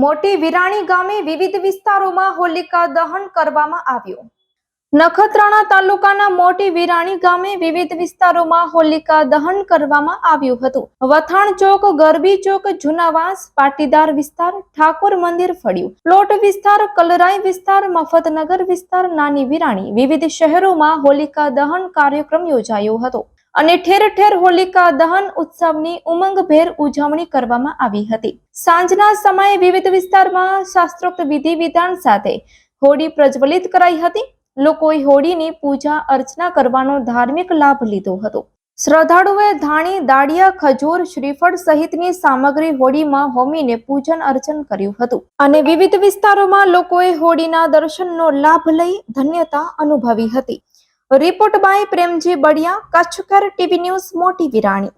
મોટી વિરાણી ગામે વિવિધ વિસ્તારોમાં હોલિકા દહન કરવામાં આવ્યું. નખત્રાણા તાલુકાના મોટી વિરાણી ગામે વિવિધ વિસ્તારોમાં હોલિકા દહન કરવામાં આવ્યું હતું. વથાણ ચોક, ગરબી ચોક, જુનાવાસ, પાટીદાર વિસ્તાર, ઠાકોર મંદિર ફળ્યું. પ્લોટ વિસ્તાર, કલરાઈ વિસ્તાર, મફતનગર વિસ્તાર, નાની વિરાણી વિવિધ શહેરોમાં હોલિકા દહન કાર્યક્રમ યોજાયો હતો. અને ઠેર ઠેર હોલિકા દહન ઉત્સવની ઉમંગભેર ઉજવણી કરવામાં આવી હતી. સાંજના સમયે વિવિધ વિસ્તારમાં શાસ્ત્રોક્ત વિધિ વિધાન સાથે હોળી પ્રજ્વલિત કરાઈ હતી. લોકોએ હોળીની પૂજા અર્ચના કરવાનો ધાર્મિક લાભ લીધો હતો. શ્રદ્ધાળુએ ધાણી, દાળિયા, ખજૂર, શ્રીફળ સહિતની સામગ્રી હોળીમાં હોમીને પૂજન અર્ચન કર્યું હતું. અને વિવિધ વિસ્તારોમાં લોકોએ હોળીના દર્શનનો લાભ લઈ ધન્યતા અનુભવી હતી. Report by Premji Baliya Kachchhkar TV news Moti Virani.